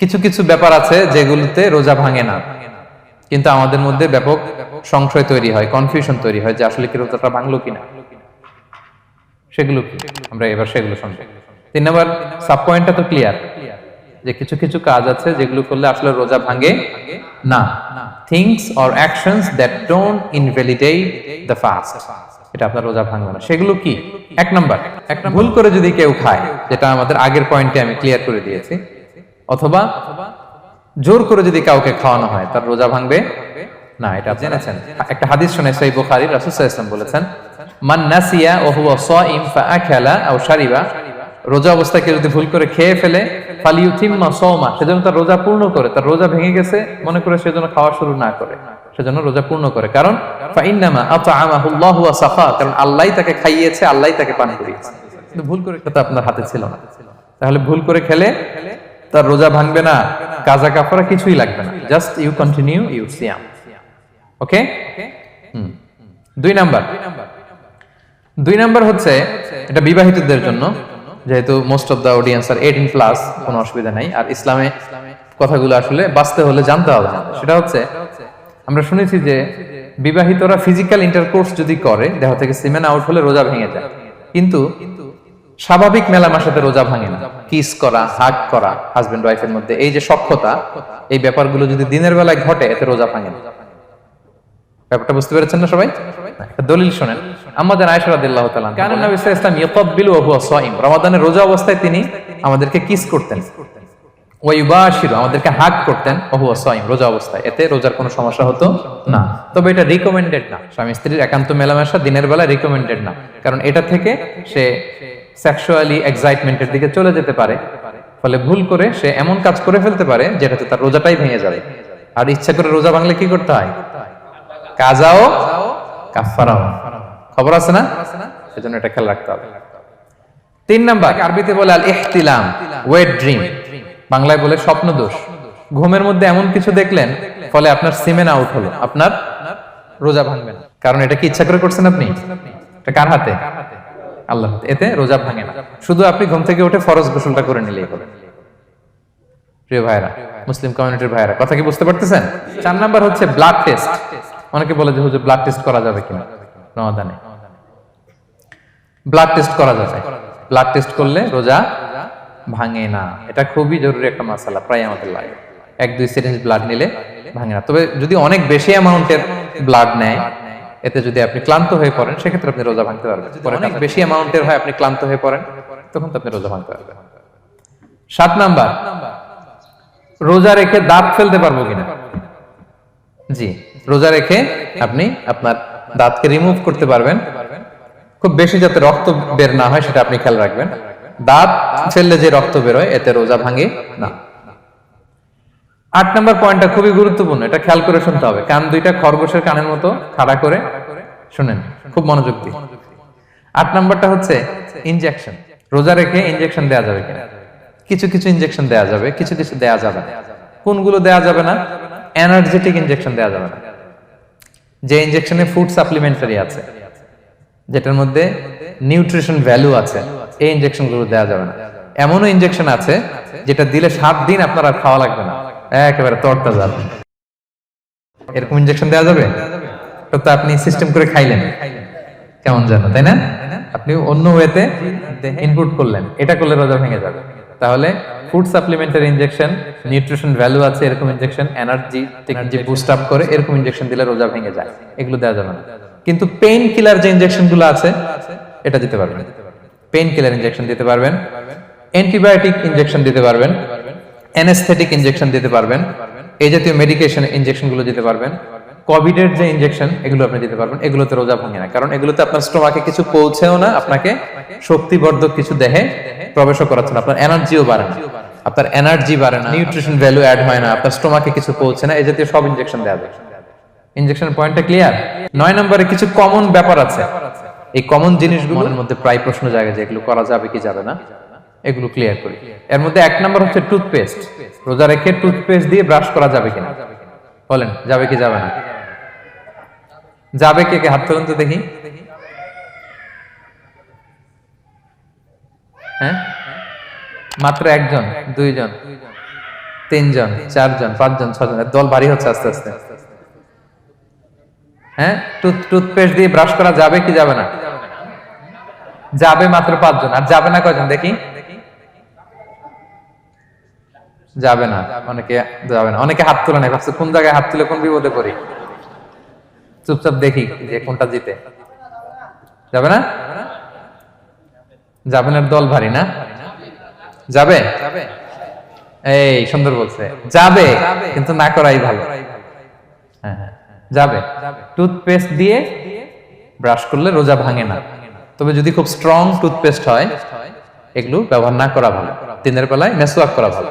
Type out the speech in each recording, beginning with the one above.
কিছু কিছু ব্যাপার আছে যেগুলোতে রোজা ভাঙে না। কিন্তু আমাদের মধ্যে ব্যাপক সংশয় তৈরি হয় কনফিউশন তৈরি হয় যে আসলে কি রোজাটা ভাঙলো কিনা। সেগুলো কি? আমরা এবার সেগুলো শুনব। তিন নম্বর সাব পয়েন্টটা তো ক্লিয়ার যে কিছু কিছু কাজ আছে যেগুলো করলে আসলে রোজা ভাঙে না। Things or actions that don't invalidate the fast এটা আপনার রোজা ভাঙবে না। সেগুলো কি? এক নম্বর, ভুল করে যদি কেউ খায়, যেটা আমাদের আগের পয়েন্টে আমি ক্লিয়ার করে দিয়েছি অথবা জোর করে যদি কাউকে খাওয়ানো হয়, তার রোজা ভাঙবে না, এটা জেনেছেন। একটা হাদিস শুনে সেই বুখারী সাল্লাল্লাহু বলেছেন, মান নাসিয়া ওয়া হুয়া সাইম ফাআকালা আও শারিবা রোজা অবস্থায় কেউ যদি ভুল করে খেয়ে ফেলে, ফালিউতিম্মা সাওমা সেজন্য তার রোজা পূর্ণ করে, তার রোজা ভেঙে গেছে, মনে করে সেজন্য খাওয়া শুরু না করে সেজন্য রোজা পূর্ণ করে। কারণ, ফাইন্নামা আতআমাহুল্লাহু ওয়া সাখা কারণ আল্লাহই তাকে খাইয়েছে, আল্লাহই তাকে পান করিয়েছে। কিন্তু ভুল করে খেতে আপনার হাতে ছিল না। তাহলে ভুল করে খেলে তার রোজা ভাঙবে না, কাজা কাফারা কিছুই লাগবে না। জাস্ট ইউ কন্টিনিউ ইউ সিয়াম ওকে দুই নাম্বার। দুই নাম্বার হচ্ছে, এটা বিবাহিতদের জন্য, যেহেতু most of the audience are eighteen plus কোনো অসুবিধা নাই। আর ইসলামে কথাগুলো আসলে বাঁচতে হলে জানতে হবে। সেটা হচ্ছে, আমরা শুনেছি যে বিবাহিতরা ফিজিক্যাল ইন্টারকোর্স যদি করে, দেহ থেকে সিমেন আউট হলে রোজা ভেঙে যায়। কিন্তু স্বাভাবিক মেলামের সাথে রোজা ভাঙে না। কিস করা হাগ করা হাজবেন্ড ওয়াইফের মধ্যে। এই যে সক্ষতা এই ব্যাপারগুলো যদি দিনের বেলায় ঘটে এতে রোজা ভাঙে না। ব্যাপারটা বুঝতে পেরেছেন না সবাই? দলিল শোনেন। আমাদের আয়েশা রাদিয়াল্লাহু তাআলা কারণ নবী সাল্লাল্লাহু আলাইহি ইয়াতাব্বিলু ওয়া হুয়া সাইম রমাদানের রোজা অবস্থায় তিনি আমাদেরকে কিস করতেন। ওয়া ইউবাশিরু আমাদেরকে হাগ করতেন সাইম রোজা অবস্থায়। এতে রোজার কোনো সমস্যা হতো না। তবে এটা রিকমেন্ডেড না। স্বামী স্ত্রীর একান্ত মেলামেশা দিনের বেলা রিকমেন্ডেড না। কারণ এটা থেকে সে সেক্সুয়ালি এক্সাইটমেন্টের দিকে চলে যেতে পারে। ফলে ভুল করে সে এমন কাজ করে ফেলতে পারে যেটাতে তার রোজাটাই ভেঙে যাবে। আর ইচ্ছা করে রোজা ভাঙলে কি করতে হয়? কাজাও কাফারাও খবর আছে না? সেজন্য এটা খেয়াল রাখতে হবে। তিন নাম্বার, আরবিতে বলে আল ইহতিলাম ওয়েট ড্রিম বাংলায় বলে স্বপ্ন দোষ ঘুমের মধ্যে এমন কিছু দেখলেন, ফলে আপনার সিমেন আউট হলো, আপনার রোজা ভাঙবে না। কারণ এটা কি ইচ্ছা করে করছেন আপনি? এটা কার হাতে? আল্লাহ এতে রোজা ভাঙে না। শুধু আপনি ঘুম থেকে উঠে ফরজ গোসলটা করে নিলেই হবে। প্রিয় ভাইরা মুসলিম কমিউনিটির ভাইরা কথা কি বুঝতে পারতেছেন? চার নাম্বার হচ্ছে ব্লাড টেস্ট অনেকে বলে যে, হুজুর ব্লাড টেস্ট করা যাবে কিনা? রমাদানে। ব্লাড টেস্ট করা যাবে। ব্লাড টেস্ট করলে রোজা ভাঙে না। এটা খুবই জরুরি একটা মাসালা, প্রায় আমাদের লাগে এক দুই সিরিঞ্জ ব্লাড নিলে ভাঙে না। তবে যদি অনেক বেশি অ্যামাউন্টের ব্লাড নেয় এতে যদি আপনি ক্লান্ত হয়ে পড়েন সেক্ষেত্রে আপনি রোজা ভাঙতে পারবেন। অনেক বেশি অ্যামাউন্টের হয় আপনি ক্লান্ত হয়ে পড়েন তখন তো আপনি রোজা ভাঙতে পারবেন। সাত নাম্বার রোজা রেখে দাঁত ফেলতে পারব কিনা? জি রোজা রেখে আপনি আপনার দাঁতকে রিমুভ করতে পারবেন। খুব বেশি যাতে রক্ত বের না হয় সেটা আপনি খেয়াল রাখবেন। দাঁত ফেললে যে রক্ত বেরোয় এতে রোজা ভাঙে না। আট নম্বর পয়েন্টটা খুবই গুরুত্বপূর্ণ, এটা খেয়াল করে শুনতে হবে। কান দুইটা খরগোশের কানের মতো খাড়া করে শুনেন, খুব মনোযোগ দিয়ে। আট নম্বরটা হচ্ছে ইনজেকশন রোজা রেখে ইনজেকশন দেওয়া যাবে কিনা? কিছু কিছু ইনজেকশন দেওয়া যাবে, কিছু কিছু দেওয়া যাবে না। কোনগুলো দেওয়া যাবে না? এনার্জেটিক ইনজেকশন দেওয়া যাবে না। যে ইনজেকশনে ফুড সাপ্লিমেন্টারি আছে, যেটার মধ্যে নিউট্রিশন ভ্যালু আছে, এই ইনজেকশনগুলো দেওয়া যাবে না। এমনও ইনজেকশন আছে যেটা দিলে সাত দিন আপনার আর খাওয়া লাগবে না। একেবারে তরটা এরকম ইনজেকশন দেওয়া যাবে? তো আপনি সিস্টেম করে খাইলেন। কেমন যেন, তাই না? আপনি অন্য ওয়েতে ইনপুট করলেন। এটা করলে রোজা ভেঙে যাবে। তাহলে food supplementary injection nutrition value আছে এরকম এনার্জি বুস্ট আপ করে এরকম দিলে রোজা ভেঙে যায়। এগুলো দেওয়া যাবে না। কিন্তু পেইন কিলার যে ইনজেকশনগুলো আছে, এটা দিতে পারবেন। পেইন কিলার ইনজেকশন দিতে পারবেন। অ্যান্টিবায়োটিক ইনজেকশন দিতে পারবেন। অ্যানেস্থেটিক ইনজেকশন দিতে পারবেন। এই জাতীয় মেডিকেশন ইনজেকশনগুলো দিতে পারবেন। কোভিডের যে ইনজেকশন এগুলো আপনি দিতে পারবেন। এগুলোতে রোজা ভাঙে না। কারণ এগুলোতে আপনার স্টোমাকে কিছু পৌঁছেও না, আপনাকে শক্তিবর্ধক কিছু দেহে প্রবেশও করাচ্ছে না। আপনার এনার্জিও বাড়ে না। আপনার এনার্জি বাড়ে না। নিউট্রিশন ভ্যালু অ্যাড হয় না। আপনার স্টোমাকে কিছু পৌঁছে না। এই জাতীয় সব ইনজেকশন দেওয়া যায়। ইনজেকশন পয়েন্টটা ক্লিয়ার নয় নম্বরে কিছু কমন ব্যাপার আছে। এই কমন জিনিসগুলোর মধ্যে প্রায় প্রশ্ন জায়গা যে এগুলো করা যাবে কি যাবে না। এগুলো ক্লিয়ার করি। এর মধ্যে এক নম্বর হচ্ছে টুথপেস্ট রোজা রেখে টুথপেস্ট দিয়ে ব্রাশ করা যাবে কিনা? বলেন, যাবে কি যাবে না? যাবে কে কে? হাত তুলুন তো দেখি। হ্যাঁ? মাত্র একজন, দুইজন, তিনজন, চারজন, পাঁচজন ছজন দল ভারী হচ্ছে আস্তে আস্তে। হ্যাঁ? টুথ টুথপেস্ট দিয়ে ব্রাশ করা যাবে কি যাবে না? যাবে মাত্র পাঁচজন, আর যাবে না কয়জন? দেখি। যাবে না। অনেকে যাবে না। অনেকে হাত তুলে না ভাবছে, কোন জায়গায় হাত তুলে কোন বিপদে পড়ি? চুপচাপ দেখি যে কোনটা জিতে। যাবে না? যাবে না দল ভারী না? যাবে? এই সুন্দর বলছে। যাবে, কিন্তু না করাই ভালো। হ্যাঁ হ্যাঁ যাবে। টুথপেস্ট দিয়ে ব্রাশ করলে রোজা ভাঙে না। তবে যদি খুব স্ট্রং টুথপেস্ট হয়, এগুলো ব্যবহার না করা ভালো। দিনের বেলায় মেসওয়াক করা ভালো।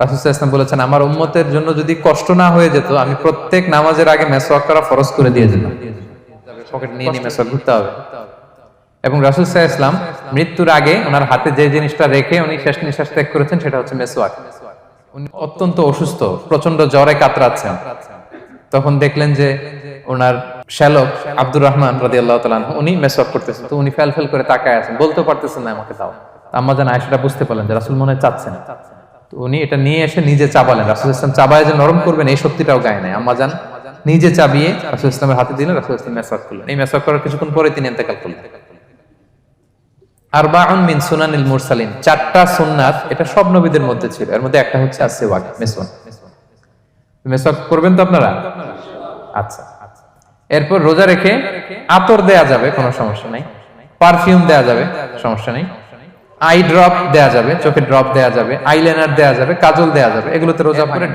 রাসূল ইসলাম বলেছেন, আমার উম্মতের জন্য যদি কষ্ট না হয়ে যেত, আমি প্রত্যেক নামাজের আগে মেসওয়াক করা ফরজ করে দিয়ে যেতাম। পকেট নিয়ে নিয়ে মেসওয়াক ঘুরতে হবে। এবং ইসলাম মৃত্যুর আগে ওনার হাতে যে জিনিসটা রেখে উনি শেষ নিঃশ্বাস ত্যাগ করেছেন, সেটা হচ্ছে মেসওয়াক। উনি অত্যন্ত অসুস্থ প্রচণ্ড জ্বরে কাতরাচ্ছেন। তখন দেখলেন যে ওনার শ্যালক আব্দুর রহমান রাদি আল্লাহ উনি মেসওয়াক করতেছেন। তো উনি ফেল ফেল করে তাকায় আছেন বলতে পারতেছেন না আমাকে দাও আম্মা জান আয়সাটা বুঝতে পারলেন যে রাসুল মনে চাচ্ছেন। তো উনি এটা নিয়ে এসে নিজে চাবালেন রাসুল ইসলাম চাবায় যে নরম করবেন, এই শক্তিটাও গায়ে নাই। আম্মা জান নিজে চাবিয়ে রাসুল ইসলামের হাতে দিলেন, রাসুল ইসলাম মেসওয়াক করলেন। এই মেসাজ করার কিছুক্ষণ পরে তিনি এতেকাল করলেন। আরবাউন মিন সুনানিল মুরসালিন, চারটা সুন্নাত এটা সব নবীদের মধ্যে ছিল। এর মধ্যে একটা হচ্ছে আসেওয়াক মেসওয়াক। মেসওয়াক করবেন তো আপনারা? আচ্ছা। এরপর রোজা রেখে আতর দেয়া যাবে, কোনো সমস্যা নাই। পারফিউম দেয়া যাবে, সমস্যা নেই। আই ড্রপ দেয়া যাবে চোখে ড্রপ দেয়া যাবে আইলাইনার দেয়া যাবে কাজল দেয়া যাবে এগুলোতে রোজা করে